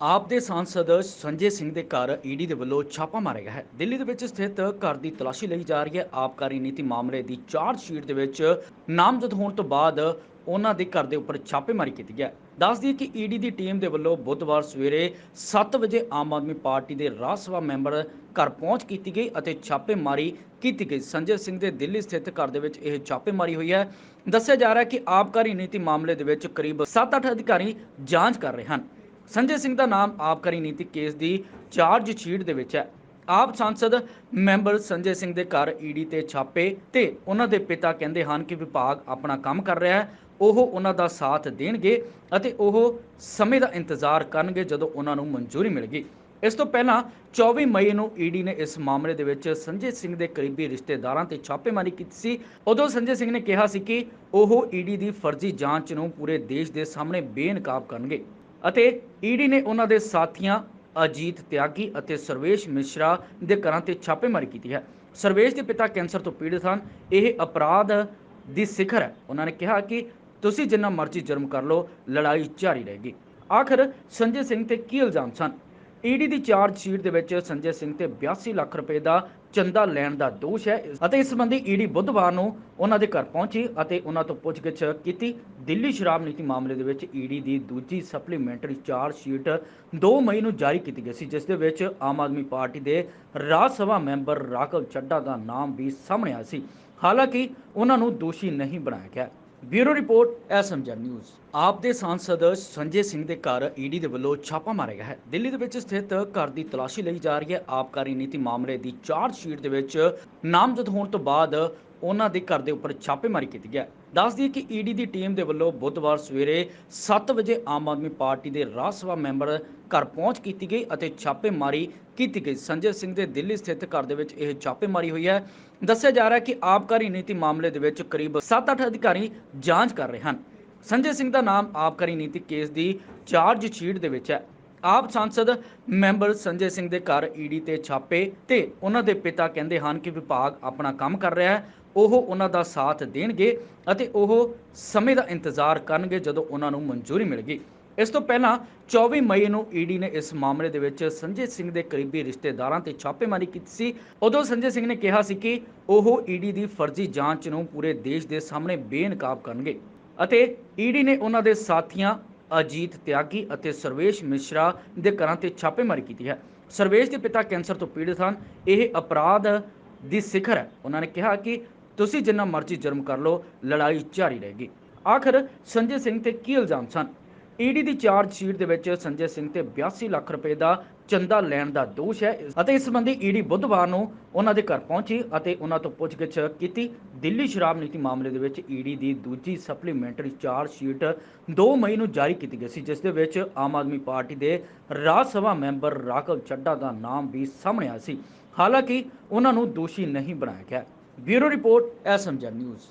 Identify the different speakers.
Speaker 1: ਆਪ ਦੇ ਸਾਂਸਦ ਸੰਜੇ ਸਿੰਘ ਦੇ ਘਰ ਈਡੀ ਦੇ ਵੱਲੋਂ ਛਾਪਾ ਮਾਰਿਆ ਗਿਆ ਹੈ। ਦਿੱਲੀ ਦੇ ਵਿੱਚ ਸਥਿਤ ਘਰ ਦੀ ਤਲਾਸ਼ੀ ਲਈ ਜਾ ਰਹੀ ਹੈ ਆਬਕਾਰੀ ਨੀਤੀ ਮਾਮਲੇ ਦੀ ਚਾਰਜ ਸ਼ੀਟ ਦੇ ਵਿੱਚ। ਨਾਮਜ਼ਦ ਹੋਣ ਤੋਂ ਬਾਅਦ ਉਹਨਾਂ ਦੇ ਘਰ ਦੇ ਉੱਪਰ ਛਾਪੇਮਾਰੀ ਕੀਤੀ ਗਿਆ ਦੱਸ ਦਈਏ ਕਿ ਈਡੀ ਦੀ ਟੀਮ ਦੇ ਵੱਲੋਂ ਬੁੱਧਵਾਰ ਸਵੇਰੇ 7 ਵਜੇ ਆਮ ਆਦਮੀ ਪਾਰਟੀ ਦੇ ਰਾਜ ਸਭਾ ਮੈਂਬਰ ਘਰ ਪਹੁੰਚ ਕੀਤੀ ਗਈ ਅਤੇ ਛਾਪੇਮਾਰੀ ਕੀਤੀ ਗਈ। ਸੰਜੇ ਸਿੰਘ ਦੇ ਦਿੱਲੀ ਸਥਿਤ ਘਰ ਦੇ ਵਿੱਚ ਇਹ ਛਾਪੇਮਾਰੀ ਹੋਈ ਹੈ। ਦੱਸਿਆ ਜਾ ਰਿਹਾ ਹੈ ਕਿ ਆਬਕਾਰੀ ਨੀਤੀ ਮਾਮਲੇ ਦੇ ਵਿੱਚ ਕਰੀਬ 7-8 ਅਧਿਕਾਰੀ ਜਾਂਚ ਕਰ ਰਹੇ ਹਨ। ਸੰਜੇ ਸਿੰਘ ਦਾ ਨਾਮ ਆਬਕਾਰੀ ਨੀਤੀ ਕੇਸ ਦੀ ਚਾਰਜ ਸ਼ੀਟ ਦੇ ਵਿੱਚ ਹੈ। ਆਪ ਸੰਸਦ, ਮੈਂਬਰ ਸੰਜੇ ਸਿੰਘ ਦੇ ਘਰ ਈਡੀ ਤੇ ਛਾਪੇ ਤੇ ਉਹਨਾਂ ਦੇ ਪਿਤਾ ਕਹਿੰਦੇ ਹਨ ਕਿ ਵਿਭਾਗ ਆਪਣਾ ਕੰਮ ਕਰ ਰਿਹਾ ਹੈ, ਉਹ ਉਹਨਾਂ ਦਾ ਸਾਥ ਦੇਣਗੇ ਅਤੇ ਉਹ ਸਮੇਂ ਦਾ ਇੰਤਜ਼ਾਰ ਕਰਨਗੇ ਜਦੋਂ ਉਹਨਾਂ ਨੂੰ ਮਨਜ਼ੂਰੀ ਮਿਲੇਗੀ। ਇਸ ਤੋਂ ਪਹਿਲਾਂ 24 ਮਈ ਨੂੰ ਈਡੀ ਨੇ ਇਸ ਮਾਮਲੇ ਦੇ ਵਿੱਚ ਸੰਜੇ ਸਿੰਘ ਦੇ ਕਰੀਬੀ ਰਿਸ਼ਤੇਦਾਰਾਂ ਤੇ ਛਾਪੇਮਾਰੀ ਕੀਤੀ ਸੀ। ਉਦੋਂ ਸੰਜੇ ਸਿੰਘ ਨੇ ਕਿਹਾ ਸੀ ਕਿ ਉਹ ਈਡੀ ਦੀ ਫਰਜ਼ੀ ਜਾਂਚ ਨੂੰ ਪੂਰੇ ਦੇਸ਼ ਦੇ ਸਾਹਮਣੇ ਬੇਨਕਾਬ ਕਰਨਗੇ। ਅਤੇ ਈਡੀ ਨੇ ਉਹਨਾਂ ਦੇ ਸਾਥੀਆਂ ਅਜੀਤ ਤਿਆਗੀ ਅਤੇ ਸਰਵੇਸ਼ ਮਿਸ਼ਰਾ ਦੇ ਘਰਾਂ ਤੇ ਛਾਪੇਮਾਰੀ ਕੀਤੀ ਹੈ। ਸਰਵੇਸ਼ ਦੇ ਪਿਤਾ ਕੈਂਸਰ ਤੋਂ ਪੀੜਤ ਹਨ। ਇਹ ਅਪਰਾਧ ਦੀ ਸਿਖਰ ਹੈ। ਉਹਨਾਂ ਨੇ ਕਿਹਾ ਕਿ ਤੁਸੀਂ ਜਿੰਨਾ ਮਰਜ਼ੀ ਜੁਰਮ ਕਰ ਲਓ, ਲੜਾਈ ਜਾਰੀ ਰਹੇਗੀ। ਆਖਰ ਸੰਜੇ ਸਿੰਘ ਤੇ ਕੀ ਇਲਜ਼ਾਮ ਸਨ? ਈਡੀ ਦੀ ਚਾਰਜ ਸ਼ੀਟ ਦੇ ਵਿੱਚ ਸੰਜੇ ਸਿੰਘ ਤੇ 82 ਲੱਖ ਰੁਪਏ ਦਾ ਚੰਦਾ ਲੈਣ ਦਾ ਦੋਸ਼ ਹੈ। ਅਤੇ ਇਸ ਸੰਬੰਧੀ ਈਡੀ ਬੁੱਧਵਾਰ ਨੂੰ ਉਹਨਾਂ ਦੇ ਘਰ ਪਹੁੰਚੀ ਅਤੇ ਉਹਨਾਂ ਤੋਂ ਪੁੱਛਗਿੱਛ ਕੀਤੀ। ਦਿੱਲੀ ਸ਼ਰਾਬ ਨੀਤੀ ਮਾਮਲੇ ਦੇ ਵਿੱਚ ਈਡੀ ਦੀ ਦੂਜੀ ਸਪਲੀਮੈਂਟਰੀ ਚਾਰਜ ਸ਼ੀਟ 2 ਮਈ ਨੂੰ ਜਾਰੀ ਕੀਤੀ ਗਈ ਸੀ, ਜਿਸ ਦੇ ਵਿੱਚ ਆਮ ਆਦਮੀ ਪਾਰਟੀ ਦੇ ਰਾਜ ਸਭਾ ਮੈਂਬਰ ਰਾਘਵ ਚੱਡਾ ਦਾ ਨਾਮ ਵੀ ਸਾਹਮਣੇ ਆਇਆ ਸੀ। ਹਾਲਾਂਕਿ ਉਹਨਾਂ ਨੂੰ ਦੋਸ਼ੀ ਨਹੀਂ ਬਣਾਇਆ ਗਿਆ। Bureau report SMG news. AAP ਦੇ ਸਾਂਸਦ ਸੰਜੇ ਸਿੰਘ ਦੇ ਘਰ ਈਡੀ ਦੇ ਵੱਲੋਂ ਛਾਪਾ ਮਾਰਿਆ ਗਿਆ ਹੈ। ਦਿੱਲੀ ਦੇ ਵਿੱਚ ਸਥਿਤ ਘਰ ਦੀ ਤਲਾਸ਼ੀ ਲਈ ਜਾ ਰਹੀ ਹੈ ਆਬਕਾਰੀ ਨੀਤੀ ਮਾਮਲੇ ਦੀ ਚਾਰਜ ਸ਼ੀਟ ਦੇ ਵਿੱਚ ਨਾਮਜ਼ਦ ਹੋਣ ਤੋਂ ਬਾਅਦ ਉਹਨਾਂ ਦੇ ਘਰ ਦੇ ਉੱਪਰ ਛਾਪੇਮਾਰੀ ਕੀਤੀ ਗਿਆ। ਦੱਸ ਦਈਏ ਕਿ ਈਡੀ ਦੀ ਟੀਮ ਦੇ ਵੱਲੋਂ ਬੁੱਧਵਾਰ ਸਵੇਰੇ 7 ਵਜੇ ਆਮ ਆਦਮੀ ਪਾਰਟੀ ਦੇ ਰਾਜ ਸਭਾ ਮੈਂਬਰ ਘਰ ਪਹੁੰਚ ਕੀਤੀ ਗਈ ਅਤੇ ਛਾਪੇਮਾਰੀ ਕੀਤੀ ਗਈ। ਸੰਜੇ ਸਿੰਘ ਦੇ ਦਿੱਲੀ ਸਥਿਤ ਘਰ ਦੇ ਵਿੱਚ ਇਹ ਛਾਪੇਮਾਰੀ ਹੋਈ ਹੈ। ਦੱਸਿਆ ਜਾ ਰਿਹਾ ਹੈ ਕਿ ਆਬਕਾਰੀ ਨੀਤੀ ਮਾਮਲੇ ਦੇ ਵਿੱਚ ਕਰੀਬ 7-8 ਅਧਿਕਾਰੀ ਜਾਂਚ ਕਰ ਰਹੇ ਹਨ। ਸੰਜੇ ਸਿੰਘ ਦਾ ਨਾਮ ਆਬਕਾਰੀ ਨੀਤੀ ਕੇਸ ਦੀ ਚਾਰਜ ਸ਼ੀਟ ਦੇ ਵਿੱਚ ਹੈ। ਆਪ ਸੰਸਦ ਮੈਂਬਰ ਸੰਜੇ ਸਿੰਘ ਦੇ ਘਰ ਈਡੀ ਤੇ ਛਾਪੇ ਤੇ ਉਹਨਾਂ ਦੇ ਪਿਤਾ ਕਹਿੰਦੇ ਹਨ ਕਿ ਵਿਭਾਗ ਆਪਣਾ ਕੰਮ ਕਰ ਰਿਹਾ ਹੈ, ਉਹ ਉਹਨਾਂ ਦਾ ਸਾਥ ਦੇਣਗੇ ਅਤੇ ਉਹ ਸਮੇਂ ਦਾ ਇੰਤਜ਼ਾਰ ਕਰਨਗੇ ਜਦੋਂ ਉਹਨਾਂ ਨੂੰ ਮਨਜ਼ੂਰੀ ਮਿਲੇਗੀ। ਇਸ ਤੋਂ ਪਹਿਲਾਂ 24 ਮਈ ਨੂੰ ਈਡੀ ਨੇ ਇਸ ਮਾਮਲੇ ਦੇ ਵਿੱਚ ਸੰਜੇ ਸਿੰਘ ਦੇ ਕਰੀਬੀ ਰਿਸ਼ਤੇਦਾਰਾਂ ਤੇ ਛਾਪੇਮਾਰੀ ਕੀਤੀ ਸੀ। ਉਦੋਂ ਸੰਜੇ ਸਿੰਘ ਨੇ ਕਿਹਾ ਸੀ ਕਿ ਉਹ ਈਡੀ ਦੀ ਫਰਜ਼ੀ ਜਾਂਚ ਨੂੰ ਪੂਰੇ ਦੇਸ਼ ਦੇ ਸਾਹਮਣੇ ਬੇਨਕਾਬ ਕਰਨਗੇ ਅਤੇ ਈਡੀ ਨੇ ਉਹਨਾਂ ਦੇ ਸਾਥੀਆਂ ਅਜੀਤ ਤਿਆਗੀ ਅਤੇ ਸਰਵੇਸ਼ ਮਿਸ਼ਰਾ ਦੇ ਘਰਾਂ ਤੇ ਛਾਪੇਮਾਰੀ ਕੀਤੀ ਹੈ। ਸਰਵੇਸ਼ ਦੇ ਪਿਤਾ ਕੈਂਸਰ ਤੋਂ ਪੀੜਤ ਹਨ। ਇਹ ਅਪਰਾਧ ਦੀ ਸਿਖਰ ਹੈ। ਉਹਨਾਂ ਨੇ ਕਿਹਾ ਕਿ ਤੁਸੀਂ ਜਿੰਨਾ ਮਰਜ਼ੀ ਜੁਰਮ ਕਰ ਲਓ, ਲੜਾਈ ਜਾਰੀ ਰਹੇਗੀ। ਆਖਰ ਸੰਜੇ ਸਿੰਘ ਤੇ ਕੀ ਇਲਜ਼ਾਮ ਸਨ? ਈਡੀ ਦੀ ਚਾਰਜ ਸ਼ੀਟ ਦੇ ਵਿੱਚ ਸੰਜੇ ਸਿੰਘ ਤੇ 82 ਲੱਖ ਰੁਪਏ ਦਾ ਚੰਦਾ ਲੈਣ ਦਾ ਦੋਸ਼ ਹੈ। ਅਤੇ ਇਸ ਸੰਬੰਧੀ ਈਡੀ ਬੁੱਧਵਾਰ ਨੂੰ ਉਹਨਾਂ ਦੇ ਘਰ ਪਹੁੰਚੀ ਅਤੇ ਉਹਨਾਂ ਤੋਂ ਪੁੱਛਗਿੱਛ ਕੀਤੀ। ਦਿੱਲੀ ਸ਼ਰਾਬ ਨੀਤੀ ਮਾਮਲੇ ਦੇ ਵਿੱਚ ਈਡੀ ਦੀ ਦੂਜੀ ਸਪਲੀਮੈਂਟਰੀ ਚਾਰਜ ਸ਼ੀਟ 2 ਮਈ ਨੂੰ ਜਾਰੀ ਕੀਤੀ ਗਈ ਸੀ, ਜਿਸ ਦੇ ਵਿੱਚ ਆਮ ਆਦਮੀ ਪਾਰਟੀ ਦੇ ਰਾਜ ਸਭਾ ਮੈਂਬਰ ਰਾਘਵ ਚੱਡਾ ਦਾ ਨਾਮ ਵੀ ਸਾਹਮਣੇ ਆਇਆ ਸੀ। ਹਾਲਾਂਕਿ ਉਹਨਾਂ ਨੂੰ ਦੋਸ਼ੀ ਨਹੀਂ ਬਣਾਇਆ ਗਿਆ। Bureau report SMG news.